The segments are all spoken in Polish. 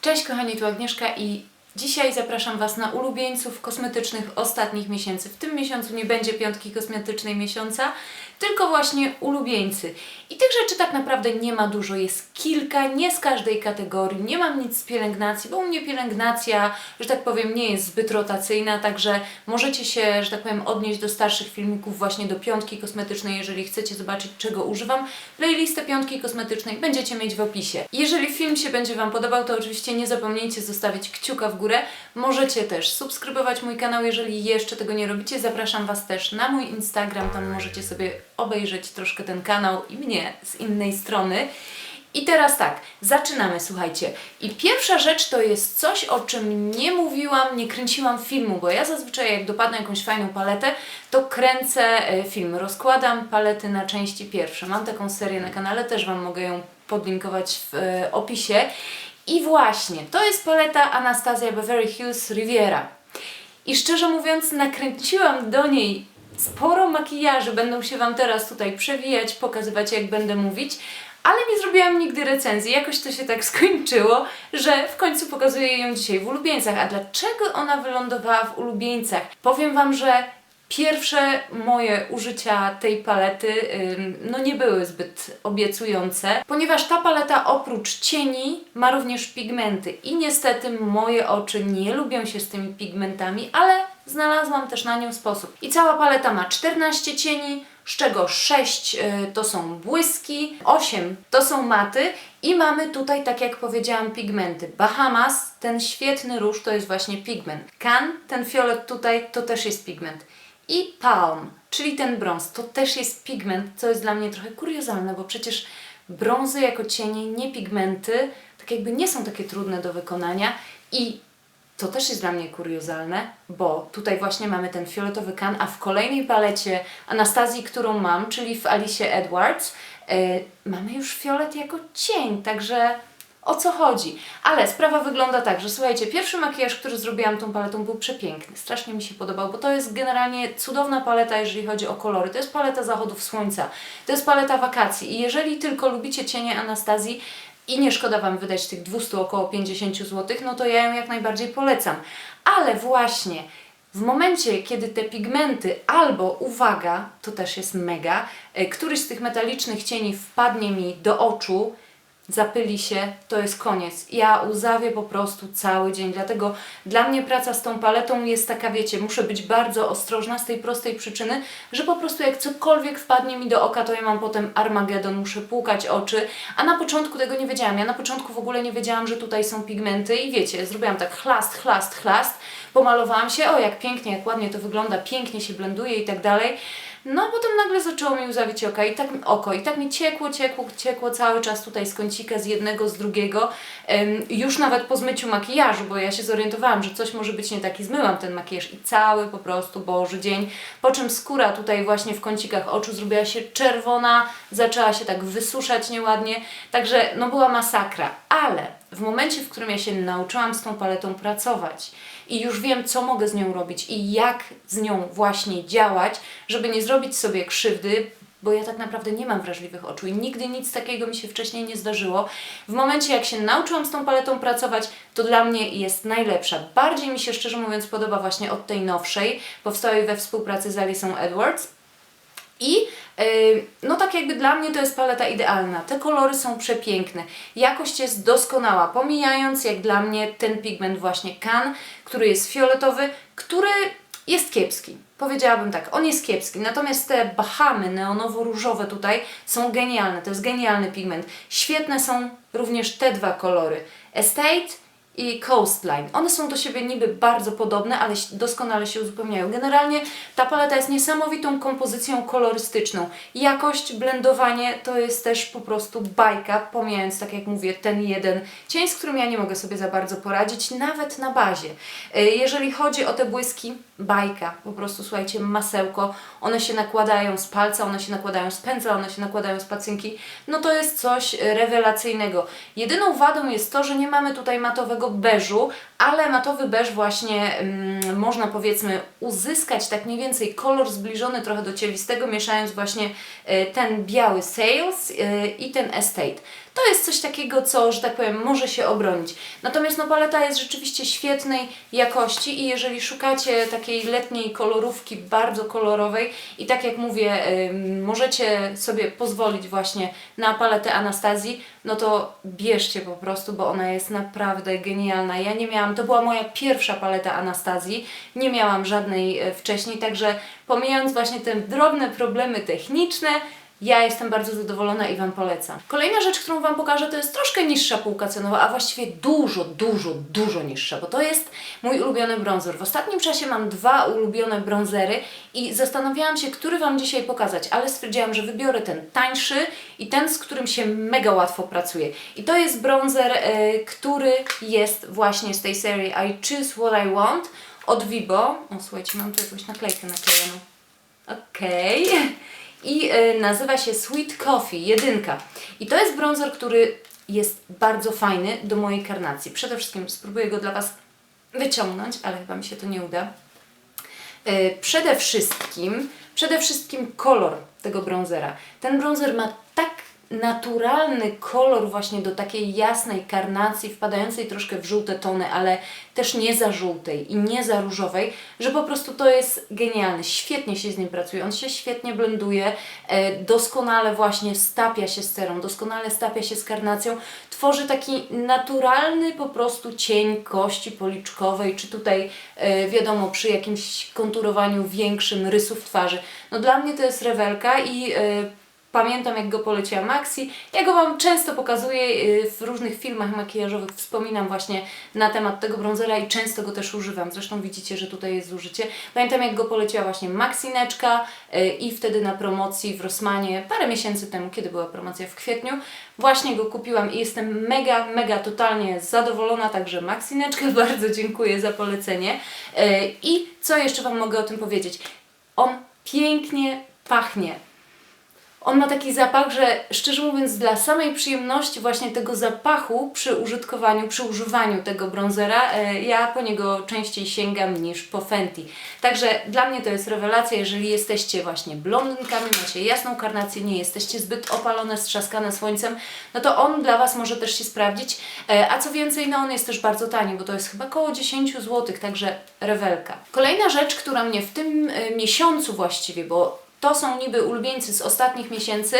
Cześć kochani, tu Agnieszka i dzisiaj zapraszam Was na ulubieńców kosmetycznych ostatnich miesięcy. W tym miesiącu nie będzie piątki kosmetycznej miesiąca, tylko właśnie ulubieńcy. I tych rzeczy tak naprawdę nie ma dużo, jest kilka, nie z każdej kategorii, nie mam nic z pielęgnacji, bo u mnie pielęgnacja, że tak powiem, nie jest zbyt rotacyjna, także możecie się, że tak powiem, odnieść do starszych filmików właśnie do piątki kosmetycznej, jeżeli chcecie zobaczyć czego używam. Playlistę piątki kosmetycznej będziecie mieć w opisie. Jeżeli film się będzie Wam podobał, to oczywiście nie zapomnijcie zostawić kciuka w górę. Możecie też subskrybować mój kanał, jeżeli jeszcze tego nie robicie. Zapraszam Was też na mój Instagram, tam możecie sobie obejrzeć troszkę ten kanał i mnie z innej strony. I teraz tak, zaczynamy, słuchajcie. I pierwsza rzecz to jest coś, o czym nie mówiłam, nie kręciłam filmu, bo ja zazwyczaj jak dopadnę jakąś fajną paletę, to kręcę e, film, rozkładam palety na części pierwsze. Mam taką serię na kanale, też Wam mogę ją podlinkować w e, opisie. I właśnie, to jest paleta Anastasia Beverly Hills Riviera. I szczerze mówiąc, nakręciłam do niej sporo makijaży. Będą się Wam teraz tutaj przewijać, pokazywać, jak będę mówić. Ale nie zrobiłam nigdy recenzji. Jakoś to się tak skończyło, że w końcu pokazuję ją dzisiaj w ulubieńcach. A dlaczego ona wylądowała w ulubieńcach? Powiem Wam, że Pierwsze moje użycia tej palety no nie były zbyt obiecujące, ponieważ ta paleta oprócz cieni ma również pigmenty i niestety moje oczy nie lubią się z tymi pigmentami, ale znalazłam też na nią sposób. I cała paleta ma 14 cieni, z czego 6 y, to są błyski, 8 to są maty i mamy tutaj, tak jak powiedziałam, pigmenty. Bahamas, ten świetny róż to jest właśnie pigment. Can, ten fiolet tutaj, to też jest pigment. I Palm, czyli ten brąz, to też jest pigment, co jest dla mnie trochę kuriozalne, bo przecież brązy jako cienie, nie pigmenty, tak jakby nie są takie trudne do wykonania. I to też jest dla mnie kuriozalne, bo tutaj właśnie mamy ten fioletowy kan, a w kolejnej palecie Anastazji, którą mam, czyli w Alicie Edwards, yy, mamy już fiolet jako cień, także o co chodzi. Ale sprawa wygląda tak, że słuchajcie, pierwszy makijaż, który zrobiłam tą paletą był przepiękny. Strasznie mi się podobał, bo to jest generalnie cudowna paleta, jeżeli chodzi o kolory. To jest paleta zachodów słońca, to jest paleta wakacji i jeżeli tylko lubicie cienie Anastazji, i nie szkoda Wam wydać tych 200, około 50 zł, no to ja ją jak najbardziej polecam. Ale właśnie w momencie, kiedy te pigmenty albo, uwaga, to też jest mega, e, któryś z tych metalicznych cieni wpadnie mi do oczu, zapyli się, to jest koniec. Ja łzawię po prostu cały dzień, dlatego dla mnie praca z tą paletą jest taka, wiecie, muszę być bardzo ostrożna z tej prostej przyczyny, że po prostu jak cokolwiek wpadnie mi do oka, to ja mam potem Armagedon, muszę płukać oczy, a na początku tego nie wiedziałam. Ja na początku w ogóle nie wiedziałam, że tutaj są pigmenty i wiecie, zrobiłam tak chlast, chlast, chlast, pomalowałam się, o jak pięknie, jak ładnie to wygląda, pięknie się blenduje i tak dalej. No, potem nagle zaczęło mi łzawić oka i tak, oko i tak mi ciekło, ciekło, ciekło cały czas tutaj z kącika, z jednego, z drugiego. Już nawet po zmyciu makijażu, bo ja się zorientowałam, że coś może być nie tak i zmyłam ten makijaż i cały po prostu Boży dzień. Po czym skóra tutaj właśnie w kącikach oczu zrobiła się czerwona, zaczęła się tak wysuszać nieładnie, także no była masakra. Ale w momencie, w którym ja się nauczyłam z tą paletą pracować i już wiem, co mogę z nią robić i jak z nią właśnie działać, żeby nie zrobić sobie krzywdy, bo ja tak naprawdę nie mam wrażliwych oczu i nigdy nic takiego mi się wcześniej nie zdarzyło. W momencie, jak się nauczyłam z tą paletą pracować, to dla mnie jest najlepsza. Bardziej mi się, szczerze mówiąc, podoba właśnie od tej nowszej, powstałej we współpracy z Alicą Edwards. I no tak jakby dla mnie to jest paleta idealna. Te kolory są przepiękne. Jakość jest doskonała, pomijając jak dla mnie ten pigment właśnie Can, który jest fioletowy, który jest kiepski. Powiedziałabym tak, on jest kiepski. Natomiast te Bahamy neonowo-różowe tutaj są genialne. To jest genialny pigment. Świetne są również te dwa kolory. Estate i Coastline. One są do siebie niby bardzo podobne, ale doskonale się uzupełniają. Generalnie ta paleta jest niesamowitą kompozycją kolorystyczną. Jakość, blendowanie to jest też po prostu bajka, pomijając, tak jak mówię, ten jeden cień, z którym ja nie mogę sobie za bardzo poradzić, nawet na bazie. Y, Jeżeli chodzi o te błyski, bajka, po prostu słuchajcie, masełko, one się nakładają z palca, one się nakładają z pędzla, one się nakładają z pacynki, no to jest coś rewelacyjnego. Jedyną wadą jest to, że nie mamy tutaj matowego beżu, ale matowy beż właśnie mm, można powiedzmy uzyskać tak mniej więcej kolor zbliżony trochę do cielistego, mieszając właśnie y, ten biały Sales y, i ten Estate. To jest coś takiego, co, że tak powiem, może się obronić. Natomiast no, paleta jest rzeczywiście świetnej jakości i jeżeli szukacie takiej letniej kolorówki, bardzo kolorowej i tak jak mówię, możecie sobie pozwolić właśnie na paletę Anastazji, no to bierzcie po prostu, bo ona jest naprawdę genialna. Ja nie miałam, to była moja pierwsza paleta Anastazji, nie miałam żadnej e, wcześniej, także pomijając właśnie te drobne problemy techniczne, ja jestem bardzo zadowolona i Wam polecam. Kolejna rzecz, którą Wam pokażę, to jest troszkę niższa półka cenowa, a właściwie dużo, dużo, dużo niższa, bo to jest mój ulubiony bronzer. W ostatnim czasie mam dwa ulubione bronzery i zastanawiałam się, który Wam dzisiaj pokazać, ale stwierdziłam, że wybiorę ten tańszy i ten, z którym się mega łatwo pracuje. I to jest bronzer, e, który jest właśnie z tej serii I Choose What I Want od Vibo. O, słuchajcie, mam tu jakąś naklejkę naklejoną. Okej. I y, nazywa się Sweet Coffee, jedynka. I to jest bronzer, który jest bardzo fajny do mojej karnacji. Przede wszystkim spróbuję go dla Was wyciągnąć, ale chyba mi się to nie uda. Y, przede wszystkim, przede wszystkim kolor tego bronzera. Ten bronzer ma tak naturalny kolor właśnie do takiej jasnej karnacji, wpadającej troszkę w żółte tony, ale też nie za żółtej i nie za różowej, że po prostu to jest genialny. Świetnie się z nim pracuje, on się świetnie blenduje, e, doskonale właśnie stapia się z cerą, doskonale stapia się z karnacją, tworzy taki naturalny po prostu cień kości policzkowej, czy tutaj e, wiadomo przy jakimś konturowaniu większym rysów twarzy. No dla mnie to jest rewelka i e, Pamiętam, jak go poleciła Maxi. Ja go Wam często pokazuję y, w różnych filmach makijażowych. Wspominam właśnie na temat tego bronzera i często go też używam. Zresztą widzicie, że tutaj jest zużycie. Pamiętam, jak go poleciła właśnie Maxineczka y, i wtedy na promocji w Rossmanie parę miesięcy temu, kiedy była promocja w kwietniu. Właśnie go kupiłam i jestem mega, mega totalnie zadowolona. Także Maxineczkę bardzo dziękuję za polecenie. Y, I co jeszcze Wam mogę o tym powiedzieć? On pięknie pachnie. On ma taki zapach, że szczerze mówiąc, dla samej przyjemności właśnie tego zapachu przy użytkowaniu, przy używaniu tego bronzera, e, ja po niego częściej sięgam niż po Fenty. Także dla mnie to jest rewelacja, jeżeli jesteście właśnie blondynkami, macie jasną karnację, nie jesteście zbyt opalone, strzaskane słońcem, no to on dla Was może też się sprawdzić. E, A co więcej, no on jest też bardzo tani, bo to jest chyba około 10 zł, także rewelka. Kolejna rzecz, która mnie w tym e, miesiącu właściwie, bo to są niby ulubieńcy z ostatnich miesięcy,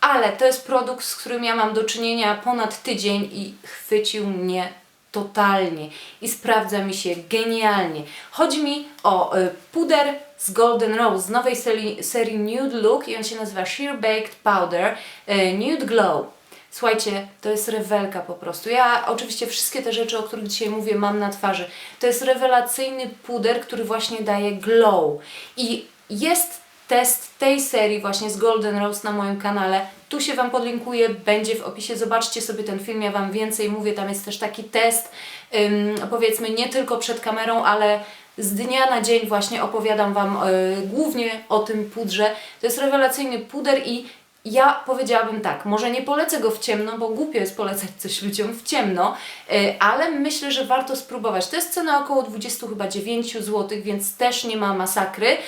ale to jest produkt, z którym ja mam do czynienia ponad tydzień i chwycił mnie totalnie i sprawdza mi się genialnie. Chodzi mi o y, puder z Golden Rose z nowej serii, serii Nude Look i on się nazywa Sheer Baked Powder y, Nude Glow. Słuchajcie, to jest rewelka po prostu. Ja oczywiście wszystkie te rzeczy, o których dzisiaj mówię, mam na twarzy. To jest rewelacyjny puder, który właśnie daje glow. I jest test tej serii właśnie z Golden Rose na moim kanale. Tu się Wam podlinkuję, będzie w opisie. Zobaczcie sobie ten film, ja Wam więcej mówię. Tam jest też taki test, ym, powiedzmy nie tylko przed kamerą, ale z dnia na dzień właśnie opowiadam Wam y, głównie o tym pudrze. To jest rewelacyjny puder i ja powiedziałabym tak, może nie polecę go w ciemno, bo głupio jest polecać coś ludziom w ciemno, y, ale myślę, że warto spróbować. To jest cena około 20 chyba 9 zł, więc też nie ma masakry y,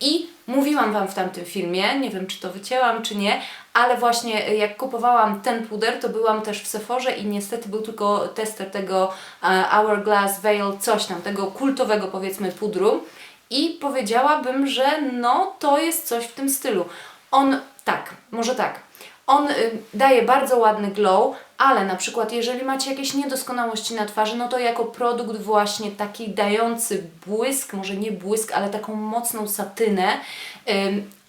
i mówiłam Wam w tamtym filmie, nie wiem czy to wycięłam czy nie, ale właśnie y, jak kupowałam ten puder, to byłam też w Sephorze i niestety był tylko tester tego e, Hourglass Veil, coś tam, tego kultowego powiedzmy pudru i powiedziałabym, że no to jest coś w tym stylu. On tak, może tak. On y, daje bardzo ładny glow, ale na przykład jeżeli macie jakieś niedoskonałości na twarzy, no to jako produkt właśnie taki dający błysk, może nie błysk, ale taką mocną satynę,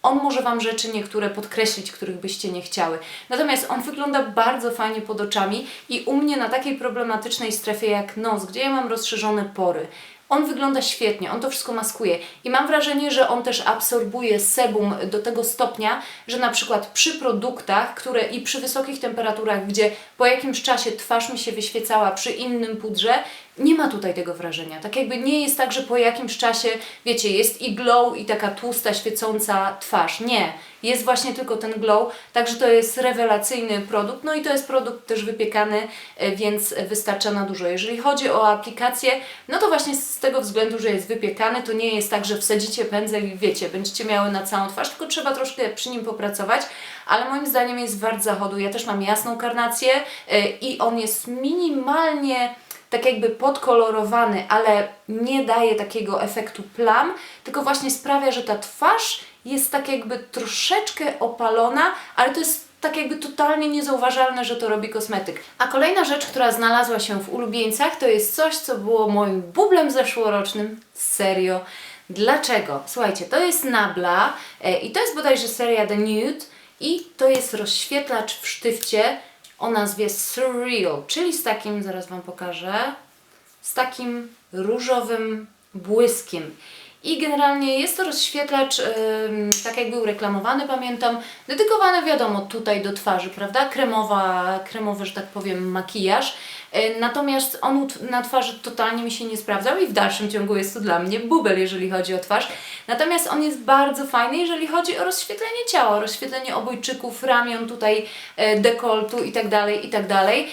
on może Wam rzeczy niektóre podkreślić, których byście nie chciały. Natomiast on wygląda bardzo fajnie pod oczami i u mnie na takiej problematycznej strefie jak nos, gdzie ja mam rozszerzone pory, on wygląda świetnie, on to wszystko maskuje. I mam wrażenie, że on też absorbuje sebum do tego stopnia, że na przykład przy produktach, które i przy wysokich temperaturach, gdzie po jakimś czasie twarz mi się wyświecała przy innym pudrze, nie ma tutaj tego wrażenia. Tak jakby nie jest tak, że po jakimś czasie, wiecie, jest i glow i taka tłusta, świecąca twarz. Nie. Jest właśnie tylko ten glow, także to jest rewelacyjny produkt. No i to jest produkt też wypiekany, e, więc wystarcza na dużo. Jeżeli chodzi o aplikację, no to właśnie z tego względu, że jest wypiekany, to nie jest tak, że wsadzicie pędzel i wiecie, będziecie miały na całą twarz, tylko trzeba troszkę przy nim popracować, ale moim zdaniem jest wart zachodu. Ja też mam jasną karnację e, i on jest minimalnie tak jakby podkolorowany, ale nie daje takiego efektu plam, tylko właśnie sprawia, że ta twarz jest tak jakby troszeczkę opalona, ale to jest tak jakby totalnie niezauważalne, że to robi kosmetyk. A kolejna rzecz, która znalazła się w ulubieńcach, to jest coś, co było moim bublem zeszłorocznym. Serio. Dlaczego? Słuchajcie, to jest Nabla e, i to jest bodajże seria The Nude i to jest rozświetlacz w sztywcie o nazwie Surreal, czyli z takim, zaraz Wam pokażę, z takim różowym błyskiem. I generalnie jest to rozświetlacz, tak jak był reklamowany, pamiętam, dedykowany wiadomo tutaj do twarzy, prawda? Kremowa, kremowy, że tak powiem, makijaż. Y, Natomiast on na twarzy totalnie mi się nie sprawdzał i w dalszym ciągu jest to dla mnie bubel, jeżeli chodzi o twarz. Natomiast on jest bardzo fajny, jeżeli chodzi o rozświetlenie ciała, rozświetlenie obojczyków, ramion, tutaj e, dekoltu i tak dalej, i tak dalej.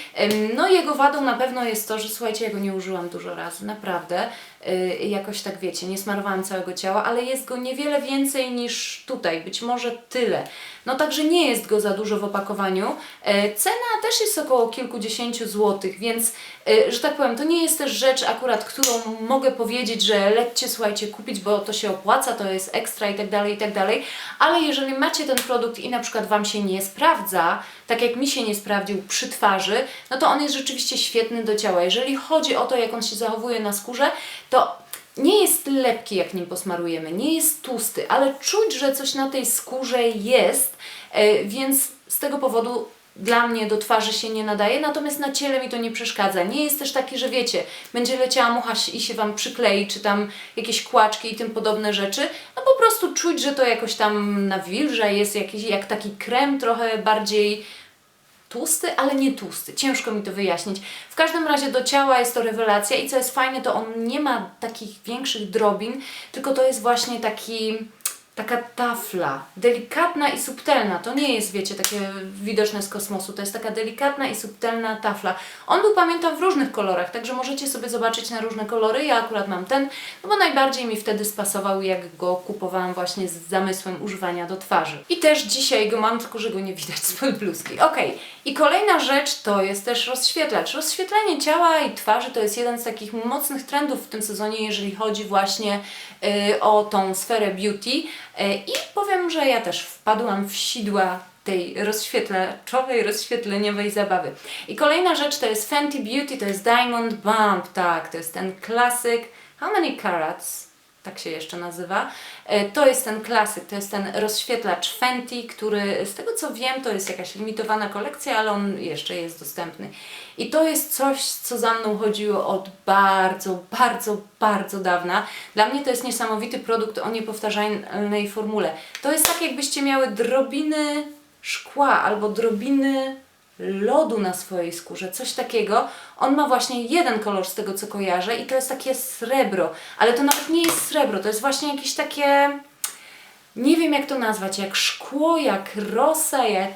No jego wadą na pewno jest to, że słuchajcie, ja go nie użyłam dużo razy, naprawdę. Y, Jakoś tak wiecie, nie smarowałam całego ciała, ale jest go niewiele więcej niż tutaj, być może tyle. No także nie jest go za dużo w opakowaniu. E, Cena też jest około kilkudziesięciu złotych, więc, e, że tak powiem, to nie jest też rzecz akurat, którą mogę powiedzieć, że lećcie, słuchajcie, kupić, bo to się opłaca, to jest ekstra i tak dalej, i tak dalej. Ale jeżeli macie ten produkt i na przykład Wam się nie sprawdza, tak jak mi się nie sprawdził przy twarzy, no to on jest rzeczywiście świetny do ciała. Jeżeli chodzi o to, jak on się zachowuje na skórze, to nie jest lepki, jak nim posmarujemy, nie jest tłusty, ale czuć, że coś na tej skórze jest, e, więc z tego powodu dla mnie do twarzy się nie nadaje, natomiast na ciele mi to nie przeszkadza. Nie jest też taki, że wiecie, będzie leciała mucha i się Wam przyklei, czy tam jakieś kłaczki i tym podobne rzeczy. No po prostu czuć, że to jakoś tam nawilża, jest jakiś jak taki krem trochę bardziej tłusty, ale nie tłusty. Ciężko mi to wyjaśnić. W każdym razie do ciała jest to rewelacja i co jest fajne, to on nie ma takich większych drobin, tylko to jest właśnie taki taka tafla, delikatna i subtelna. To nie jest, wiecie, takie widoczne z kosmosu. To jest taka delikatna i subtelna tafla. On był, pamiętam, w różnych kolorach, także możecie sobie zobaczyć na różne kolory. Ja akurat mam ten, no bo najbardziej mi wtedy spasował, jak go kupowałam właśnie z zamysłem używania do twarzy. I też dzisiaj go mam, tylko że go nie widać spod bluzki. Ok, i kolejna rzecz to jest też rozświetlacz. Rozświetlenie ciała i twarzy to jest jeden z takich mocnych trendów w tym sezonie, jeżeli chodzi właśnie y, o tą sferę beauty. Y, I powiem, że ja też wpadłam w sidła tej rozświetlaczowej, rozświetleniowej zabawy. I kolejna rzecz to jest Fenty Beauty, to jest Diamond Bump, tak, to jest ten klasyk. How many carats? Tak się jeszcze nazywa. E, To jest ten klasyk, to jest ten rozświetlacz Fenty, który z tego co wiem to jest jakaś limitowana kolekcja, ale on jeszcze jest dostępny. I to jest coś, co za mną chodziło od bardzo, bardzo, bardzo dawna. Dla mnie to jest niesamowity produkt o niepowtarzalnej formule. To jest tak jakbyście miały drobiny szkła albo drobiny lodu na swojej skórze, coś takiego. On ma właśnie jeden kolor z tego co kojarzę i to jest takie srebro, ale to nawet nie jest srebro, to jest właśnie jakieś takie nie wiem jak to nazwać, jak szkło, jak rosa, jak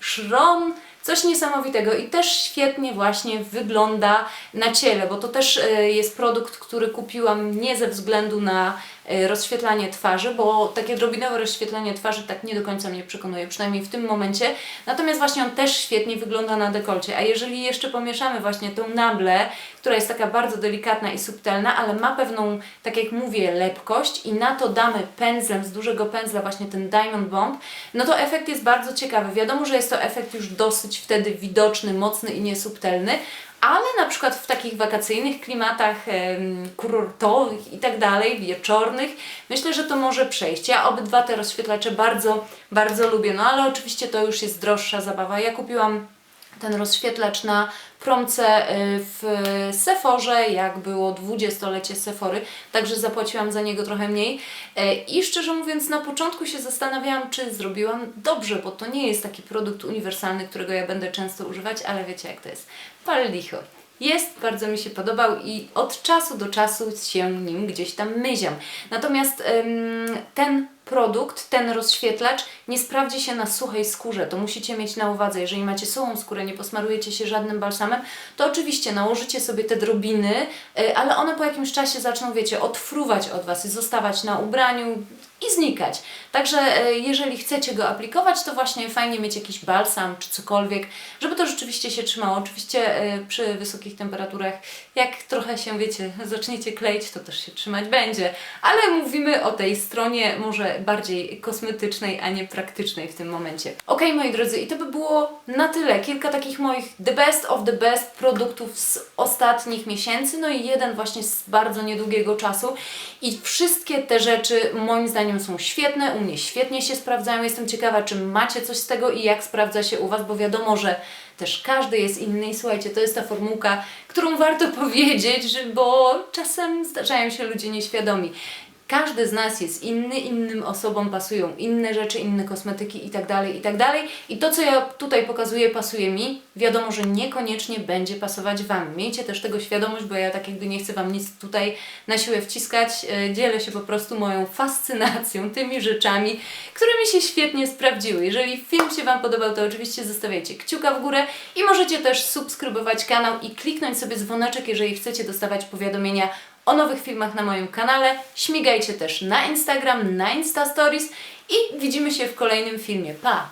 szron, coś niesamowitego i też świetnie właśnie wygląda na ciele, bo to też e, jest produkt, który kupiłam nie ze względu na rozświetlanie twarzy, bo takie drobinowe rozświetlenie twarzy tak nie do końca mnie przekonuje, przynajmniej w tym momencie. Natomiast właśnie on też świetnie wygląda na dekolcie, a jeżeli jeszcze pomieszamy właśnie tą nablę, która jest taka bardzo delikatna i subtelna, ale ma pewną, tak jak mówię, lepkość i na to damy pędzlem, z dużego pędzla właśnie ten Diamond Bomb, no to efekt jest bardzo ciekawy. Wiadomo, że jest to efekt już dosyć wtedy widoczny, mocny i niesubtelny, ale na przykład w takich wakacyjnych klimatach kurortowych i tak dalej, wieczornych, myślę, że to może przejść. Ja obydwa te rozświetlacze bardzo, bardzo lubię, no ale oczywiście to już jest droższa zabawa. Ja kupiłam ten rozświetlacz na promce y, w Sephorze, jak było dwudziestolecie Sephory, także zapłaciłam za niego trochę mniej. E, I szczerze mówiąc, na początku się zastanawiałam, czy zrobiłam dobrze, bo to nie jest taki produkt uniwersalny, którego ja będę często używać, ale wiecie jak to jest. Pal licho. jest, bardzo mi się podobał i od czasu do czasu się nim gdzieś tam myziam. Natomiast ten produkt, ten rozświetlacz nie sprawdzi się na suchej skórze. To musicie mieć na uwadze. Jeżeli macie suchą skórę, nie posmarujecie się żadnym balsamem, to oczywiście nałożycie sobie te drobiny, y, ale one po jakimś czasie zaczną, wiecie, odfruwać od Was i zostawać na ubraniu i znikać. Także y, jeżeli chcecie go aplikować, to właśnie fajnie mieć jakiś balsam czy cokolwiek, żeby to rzeczywiście się trzymało. Oczywiście y, przy wysokich temperaturach, jak trochę się, wiecie, zaczniecie kleić, to też się trzymać będzie. Ale mówimy o tej stronie może bardziej kosmetycznej, a nie praktycznej w tym momencie. Ok, moi drodzy, i to by było na tyle. Kilka takich moich the best of the best produktów z ostatnich miesięcy, no i jeden właśnie z bardzo niedługiego czasu. I wszystkie te rzeczy moim zdaniem są świetne, u mnie świetnie się sprawdzają. Jestem ciekawa, czy macie coś z tego i jak sprawdza się u Was, bo wiadomo, że też każdy jest inny i słuchajcie, to jest ta formułka, którą warto powiedzieć, bo czasem zdarzają się ludzie nieświadomi. Każdy z nas jest inny, innym osobom pasują inne rzeczy, inne kosmetyki i tak dalej, i tak. I to, co ja tutaj pokazuję, pasuje mi. Wiadomo, że niekoniecznie będzie pasować Wam. Miejcie też tego świadomość, bo ja tak jakby nie chcę Wam nic tutaj na siłę wciskać. E, Dzielę się po prostu moją fascynacją tymi rzeczami, które mi się świetnie sprawdziły. Jeżeli film się Wam podobał, to oczywiście zostawiajcie kciuka w górę i możecie też subskrybować kanał i kliknąć sobie dzwoneczek, jeżeli chcecie dostawać powiadomienia o nowych filmach na moim kanale. Śmigajcie też na Instagram, na Insta Stories i widzimy się w kolejnym filmie. Pa!